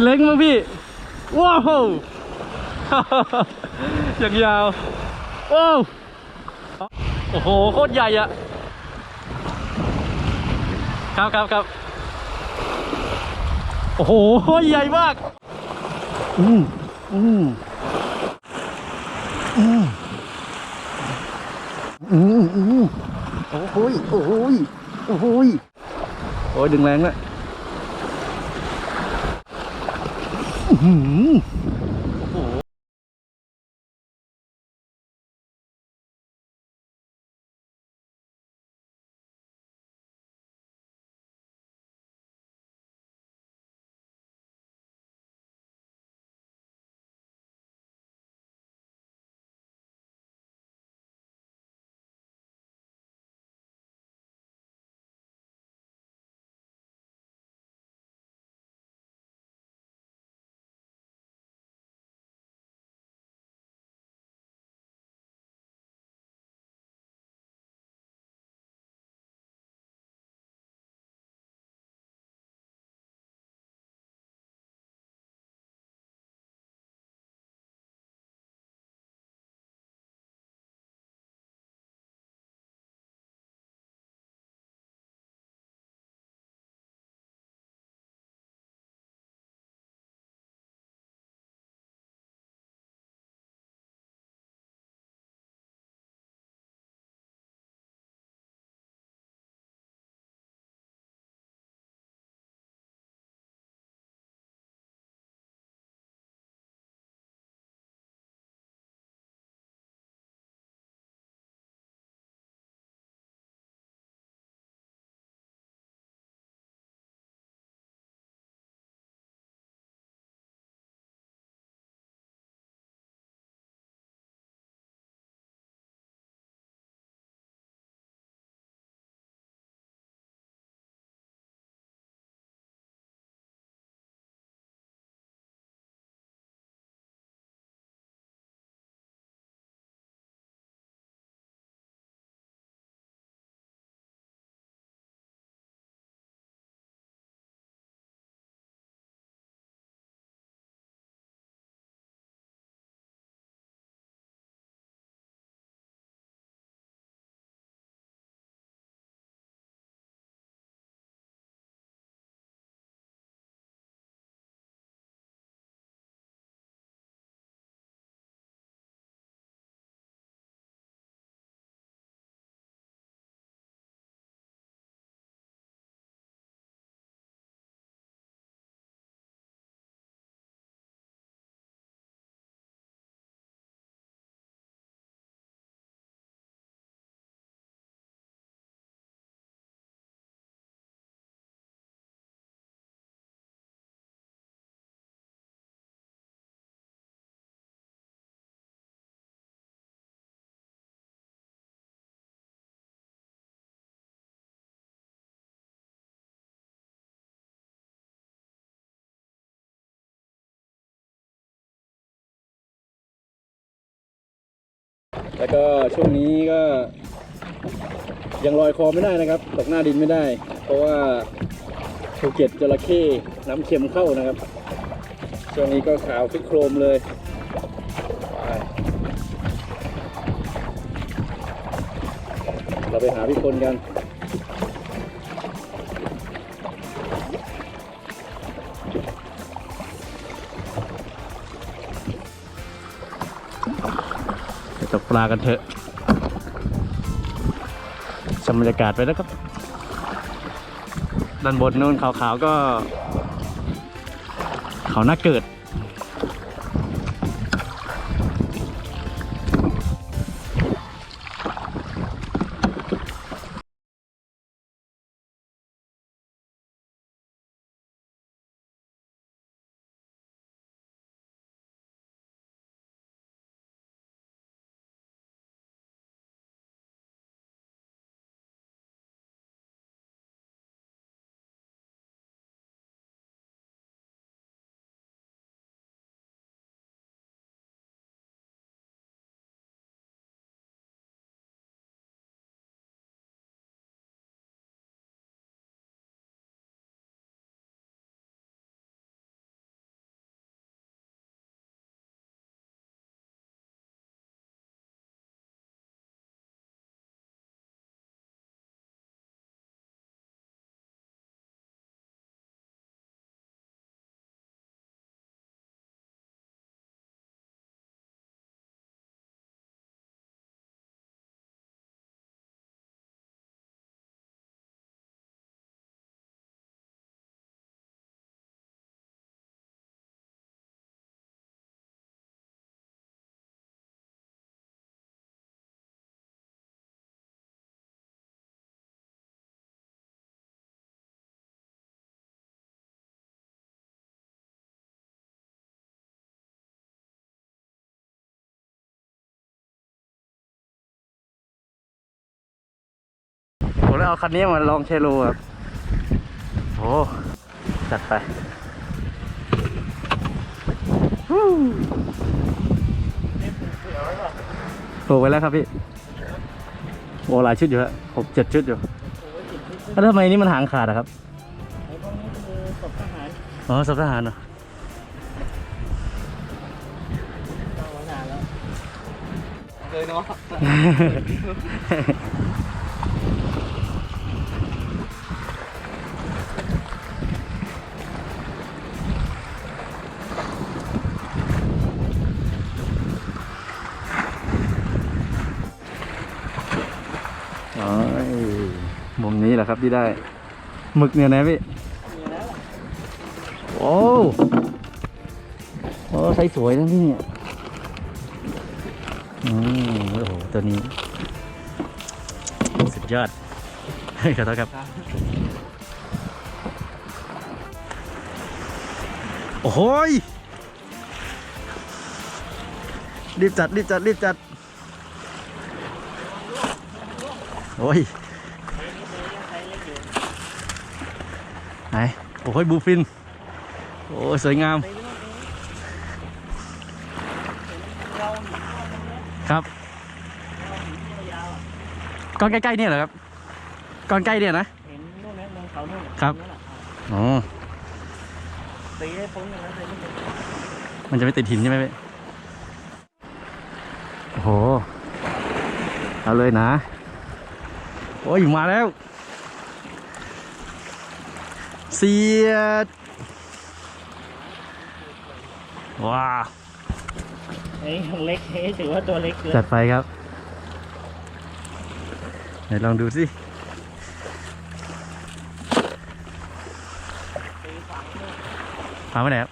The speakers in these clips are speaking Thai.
เล้งมั้งพี่ ว้าวอย่างยาวว้าวโอ้โห โคตรใหญ่อะครับครับครับโอ้โห ใหญ่มาก อืมอืมอืมอืมอืมโอ้โหโอ้โหโอ้โหโอ้ยดึงแรงแล้ว อื้ แล้วก็ช่วงนี้ก็ ยังลอยคอไม่ได้นะครับ ตกหน้าดินไม่ได้ เพราะว่าภูเก็ตจระเข้น้ำเค็มเข้านะครับ ช่วงนี้ก็ขาวคึกโครมเลยเราไปหาพี่คนกัน ตกปลากันเถอะชมบรรยากาศไปแล้วครับ ด้านบนนู้นขาวๆก็ เขาหน้าเกิด ผมเลยเอาคันนี้มาลองเชโลครับโอ้จัดไปฮู้ปลูกไว้แล้วครับพี่โอ้หลายชุดอยู่ฮะหกเจ็ดชุดอยู่แล้วทำไมนี่มันหางขาดอะครับไอ้พวกนี้คือศพทหารอ๋อสับทหารเหรอตั้งมานานแล้วเลยเนาะ ครับที่ได้หมึกเนี่ยนะพี่โอ้โอ้ใส่สวยนะพี่เนี่ยอืมโอ้โหตัวนี้ สุดยอดขอโทษครับ โอ้โหยรีบจัด รีบจัด รีบจัด โอ้ย ไหนโอ้ยบูฟิน โอ้ยสวยงาม ครับ ก้อนใกล้ๆเนี่ยเหรอครับ ก้อนใกล้เนี่ยนะ เห็นนู่นนะลงเขานู่นครับ อ๋อตีให้พ้นอย่างนั้นเลยมันจะไม่ติดหินใช่ไหมพี่โอ้โห เอาเลยนะ โอ้ยมาแล้ว สียดว้าวไอ้เล็กเฮ้ถือว่าตัวเล็กเกินจัดไปครับ ไหนลองดูสิตีฝังนู่นพาไปไหนครับ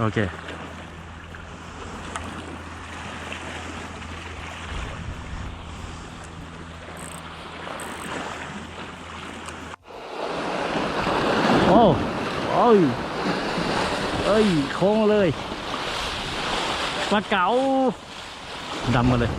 โอเค โอ้โอ้ย เอ้ย โค้งเลยปลาเก๋าดำมาเลย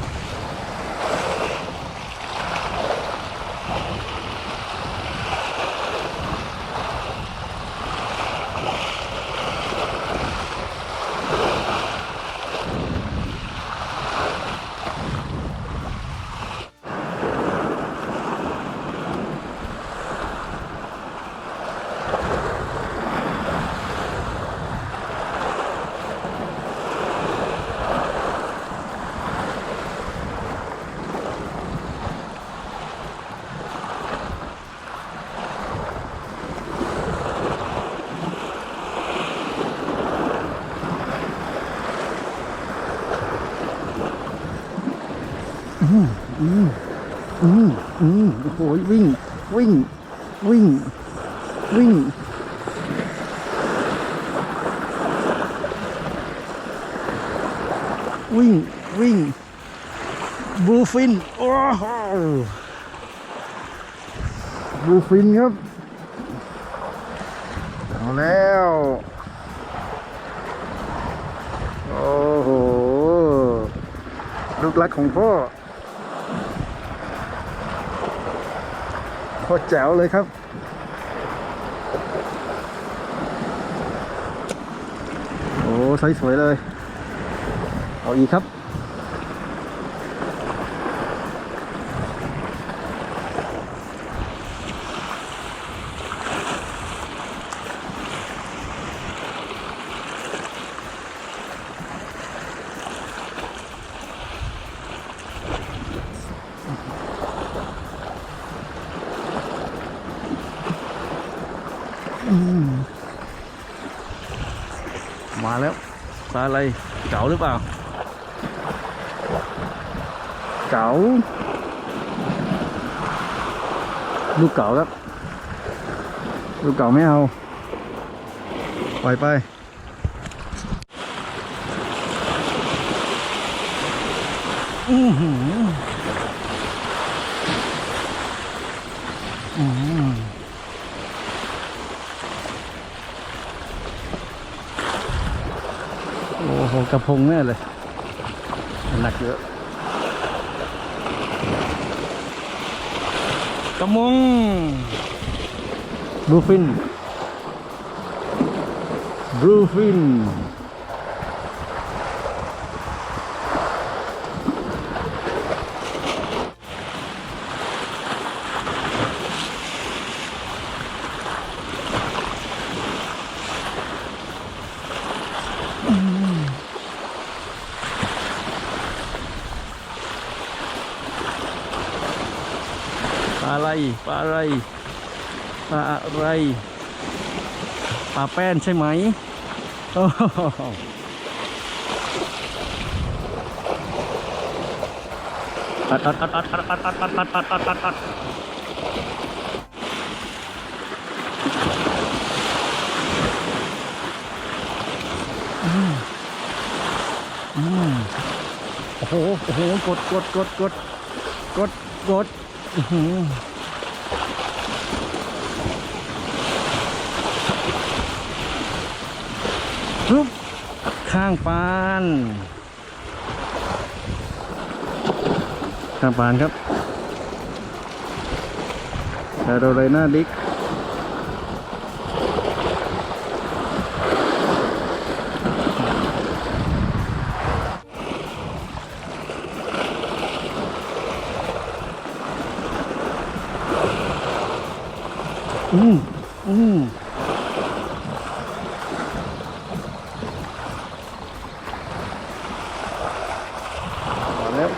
อืมอืม โอ้โหวิ่ง วิ่ง วิ่ง วิ่ง วิ่ง วิ่งบลูฟิน โอ้โหบลูฟินครับ เอาแล้ว โอ้โห ลูกรักของพ่อ อแจ๋วเลยครับ โอ้ใสสวยเลย เอาอีกครับ มาแล้วปลาอะไรเก๋าหรือเปล่า เก๋าลูกเก๋าครับ ลูกเก๋าไม่เอา ปล่อยไปอือหืออือ กระพงแน่เลยหนักเยอะกระมงบลูฟินบลูฟิน ปลาอะไรปลาอะไร ปลาแป้นใช่ไหมโอ้โหตัดตัดตัดตัดตัดตัดตัดตัดตัดตัดตัดตัดอืมอืมโอ้โห โอ้โห กด กด กด กด กด กด อื้อหือปุ๊บ ข้างปาน ข้างปานครับแคโรไลนาดิกอืมอืมมาแล้ว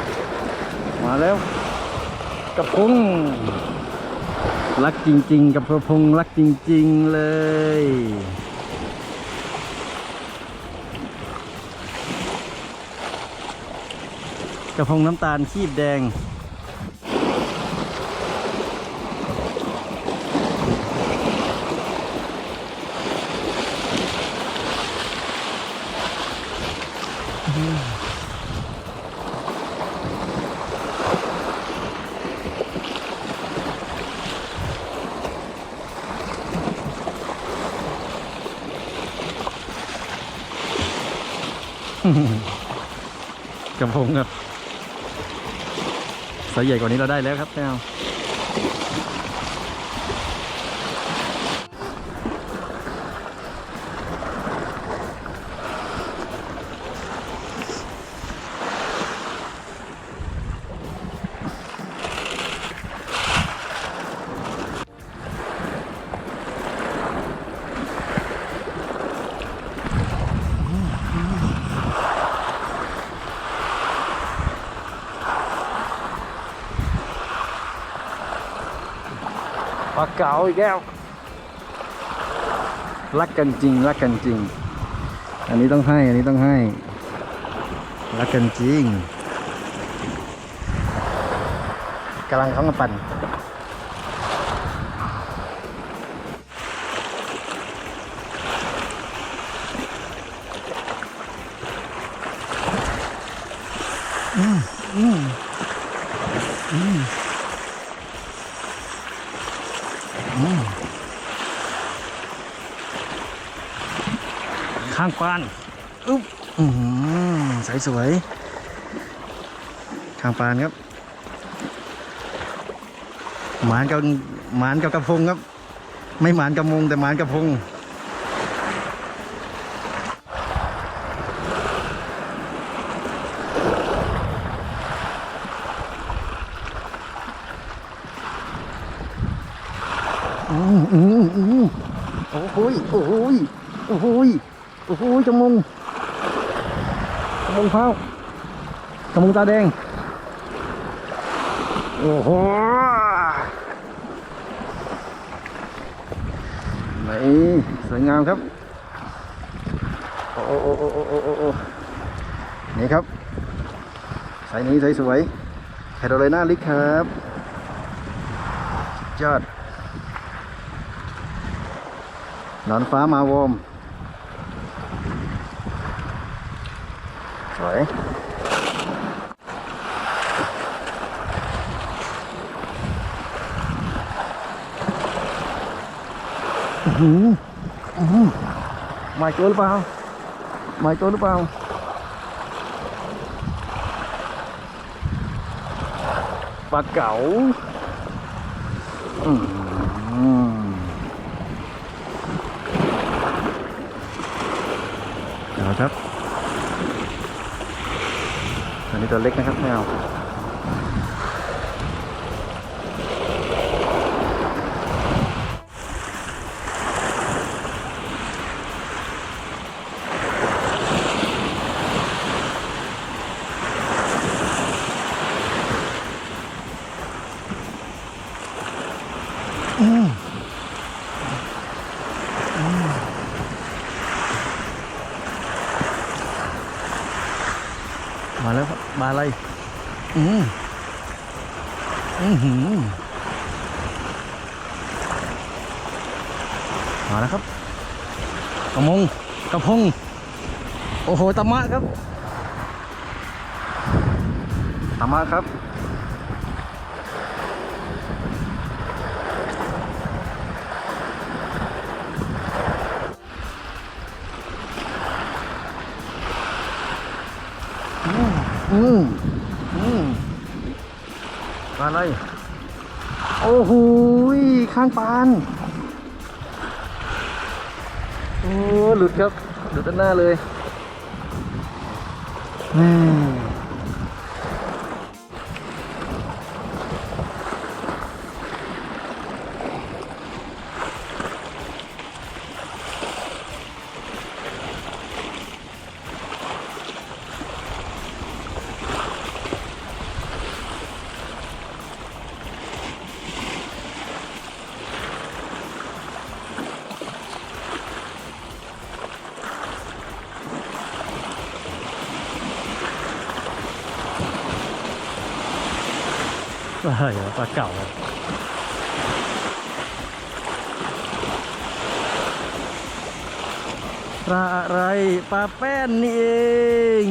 มาแล้วกระพงรักจริง ๆ กับกระพงรักจริง ๆ เลยกระพงน้ำตาลขีบแดง กรงครับไซส์ใหญ่กว่านี้เราได้แล้วครับแมว อีกแล้ว รักกันจริง รักกันจริง อันนี้ต้องให้ อันนี้ต้องให้ รักกันจริงกำลังเขามาปั่นอืมอืมอืมอืมข้างปานอุ๊บอืมใสสวยข้างปานครับหมานกับหมานกับกระพงครับ ไม่หมานกับมงแต่หมานกับพงอืมอืมอืมโอ้โหยโอ้โหยโอ้โหย โอ้โหจมูกจมูกเผาจมูกตาแดง โอ้โหนี่สวยงามครับ โอ้โอ้โอ้โอ้โอ้นี่ครับสายนี้สวยสวยๆแคโรไลนาลิกครับยอดหนอนฟ้ามาวอม Đấy. mày trốn vào mày trốn vào bà cậu. ừ. ตัวเล็กนะครับไม่เอา มาแล้วครับมาอะไร อืมอือหืมมาแล้วครับกระมงกระพง โอ้โหตะมะครับตะมะครับ มอืมปลาอะไร โอ้โหข้างปานโอ้หลุดครับ หลุดด้านหน้าเลยแม่ ปลาอะไรวะปลาเก่าปลาอะไรปลาแป้นนี่เอง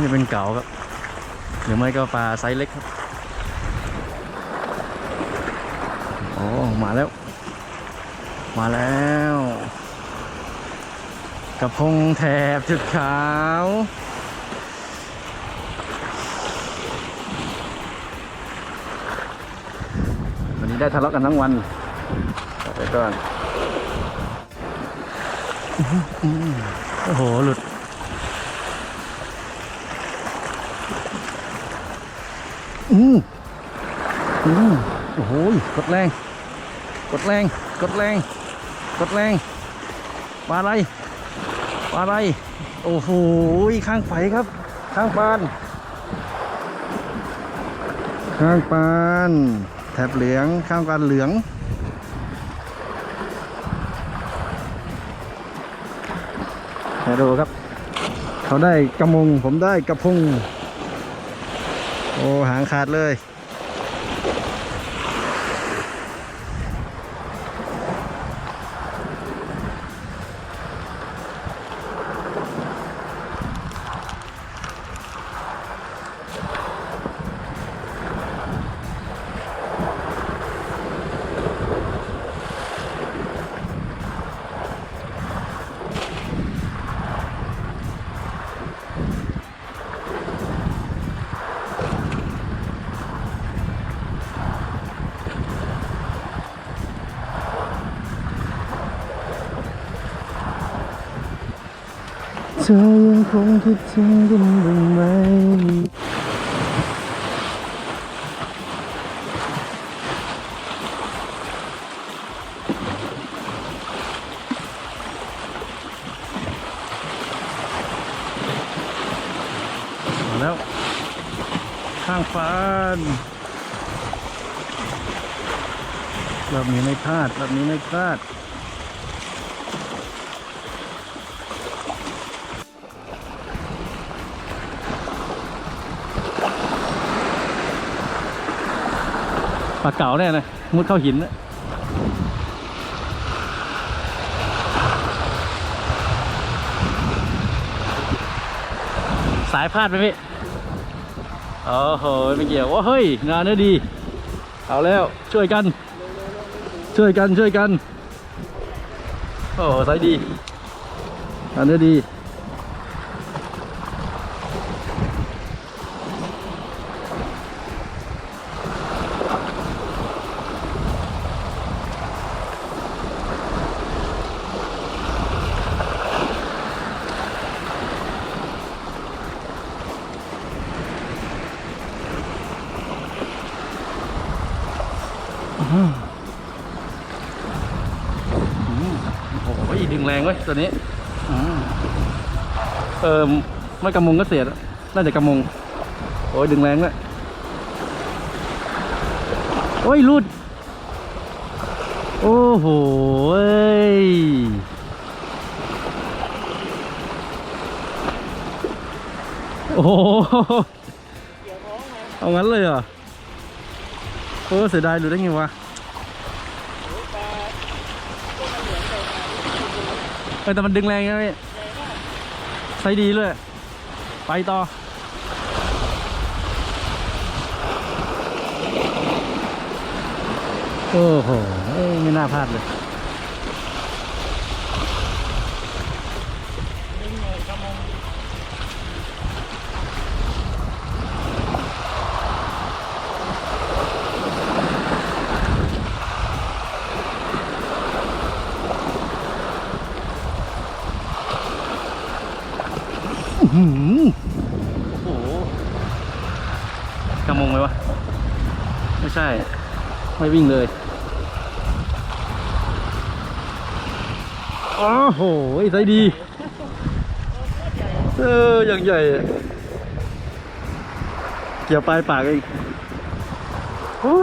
นี่เป็นเก๋าครับ หรือไม่ก็ปลาไซส์เล็กครับโอ้มาแล้ว มาแล้วกระพงแถบจุดขาววันนี้ได้ทะเลาะกันทั้งวันไปก่อนโอ้โห หลุด อืมอืมโอ้โหกดแรง กดแรง กดแรง กดแรงปลาอะไรปลาอะไร โอ้โห ข้างไฟครับ ข้างปาน ข้างปาน แถบเหลือง ข้างปานเหลือง มาดูครับ เขาได้กระมง ผมได้กระพง โอ้หางขาดเลย ธอยังคงคิดถึงกันบ้างไหมมาแล้ว ข้างฟ้านรอบนี้ไม่พลาดรอบนี้ไม่พลาดาเก๋าแน่นะมุดเข้าหินนะสายพลาดไปพี่โอ้โหไม่เกี่ยวว่าเฮ้ย งานนี้ดี เอาแล้วช่วยกัน ช่วยกันช่วยกัน โอ้โหใส่ดีงานนี้ดี โอ้โหดึงแรงเว้ย ตัวนี้เออไม่กำมงก็เสียน่าจะกำมงโอ้ยดึงแรงเลยโอ้ยหลุดโอ้โห้โอ้โหเอางั้นเลยเหรอ โอ้เสียดายหลุดได้ไงวะ ออแต่มันดึงแรงนะพี่ใช้ดีเลย ไปต่อ โอ้โห้ยไม่น่าพลาดเลย ไม่วิ่งเลยโอ้โหใจดีเอออย่างใหญ่ เกี่ยวปลายปากเองโอ้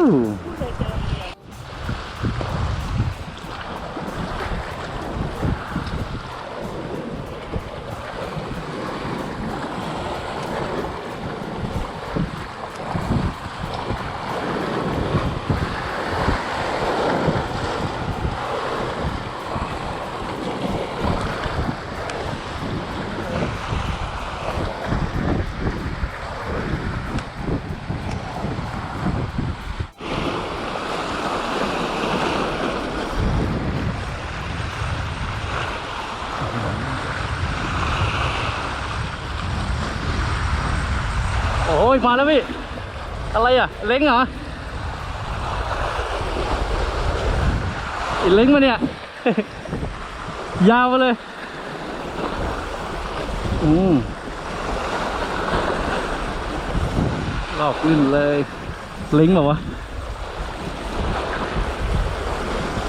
โอ้ยมาแล้วพี่ อะไรอะ เล้งเหรออีเล้งมาเนี่ย ยาวมาเลย อืมรอบขึ้นเลย เล้งแบบวะ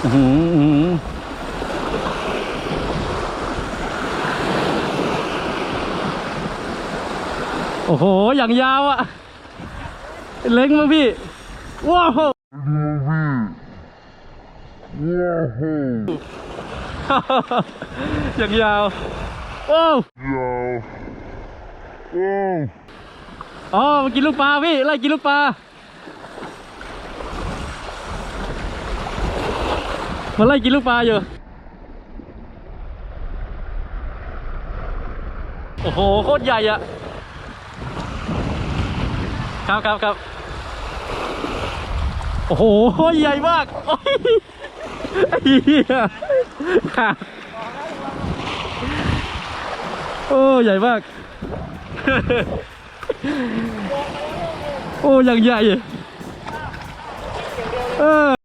อือหืออื้อหือ โอ้โห อย่างยาวอะเล้งมั้งพี่ว้าวอย่างยาวโอ้วอ๋อมากินลูกปลาพี่ ไล่กินลูกปลา มาไล่กินลูกปลาอยู่ โอ้โห โคตรใหญ่อะ ครับครับครับโอ้โหใหญ่มากโอ้ยไอ้เหี้ยโอ้ใหญ่มากโอ้ย่างใหญ่เออ